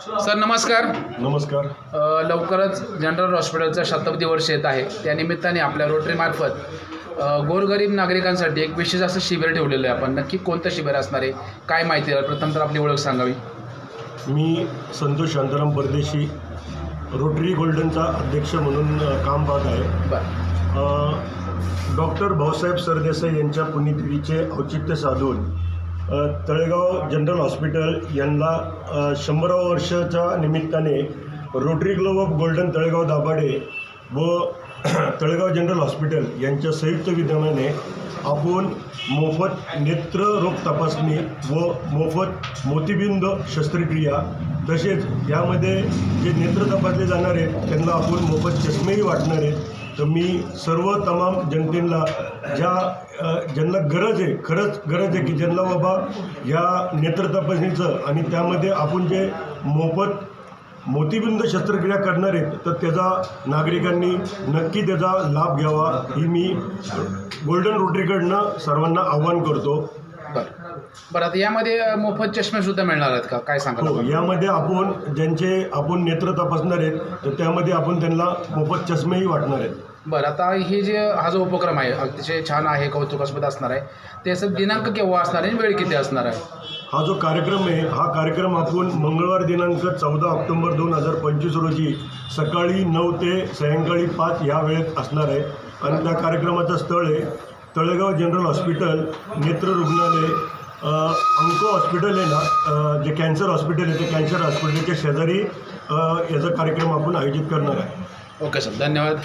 Sir नमस्कार. नमस्कार. अ, लवकरच जनरल हॉस्पिटलचं शताब्दी वर्ष येत आहे. त्या निमित्ताने आपल्या रोटरीमार्फत अ, गोरगरीब नागरिकांसाठी एक विशेष असं शिबिर ठेवलेलं आहे आपण. नक्की कोणतं शिबिर असणार आहे? काय माहिती आहे? प्रथम तर आपली ओळख सांगावी. मी संतोष शांताराम परदेशी रोटरी गोल्डनचा अध्यक्ष म्हणून अ, काम पाहत आहे. बरं. अ, डॉक्टर भाऊसाहेब सरदेसाई यांच्या पुण्यतिथीचे औचित्य साधून तळेगाव जनरल हॉस्पिटल यांना शंभराव शंभरावं वर्षाच्या निमित्ताने Rotary Club of Golden Talegaon Dabhade व तळेगाव जनरल हॉस्पिटल यांच्या संयुक्त विद्यमाने आपण मोफत नेत्र रोग तपासणी व मोफत मोतीबिंद शस्त्रक्रिया तसेच यामध्ये जे नेत्र तपासले जाणार आहेत त्यांना आपण मोफत चष्मेही वाटणार आहेत. तर मी सर्व तमाम जनतेला ज्या ज्यांना गरज आहे खरंच गरज आहे की ज्यांना बाबा या नेत्र तपासणीचं आणि त्यामध्ये आपण जे मोफत मोतीबिंद शस्त्रक्रिया करणार आहेत तर त्याचा नागरिकांनी नक्की त्याचा लाभ घ्यावा ही मी गोल्डन रोटरीकडनं सर्वांना आव्हान करतो. बरं आता यामध्ये मोफत चष्मे सुद्धा मिळणार आहेत का? काय सांगाल हो? यामध्ये आपण ज्यांचे आपण नेत्र तपासणार आहेत तर त्यामध्ये आपण त्यांना मोफत चष्मेही वाटणार आहेत. बरं आता हे जे हा जो उपक्रम आहे अतिशय छान आहे कौतुकास्पद असणार आहे. त्याचं दिनांक केव्हा असणार आहे वेळ किती असणार आहे? हा जो कार्यक्रम आहे हा कार्यक्रम आपण मंगळवार दिनांक चौदा ऑक्टोबर दोन हजार पंचवीस रोजी सकाळी नऊ ते सायंकाळी पाच या वेळेत असणार आहे. आणि त्या कार्यक्रमाचं स्थळ आहे तळेगाव जनरल हॉस्पिटल नेत्र रुग्णालय अंको हॉस्पिटल आहे ना जे कॅन्सर हॉस्पिटल आहे ते कॅन्सर हॉस्पिटलच्या शेजारी याचा कार्यक्रम आपण आयोजित करणार आहे. ओके सर धन्यवाद.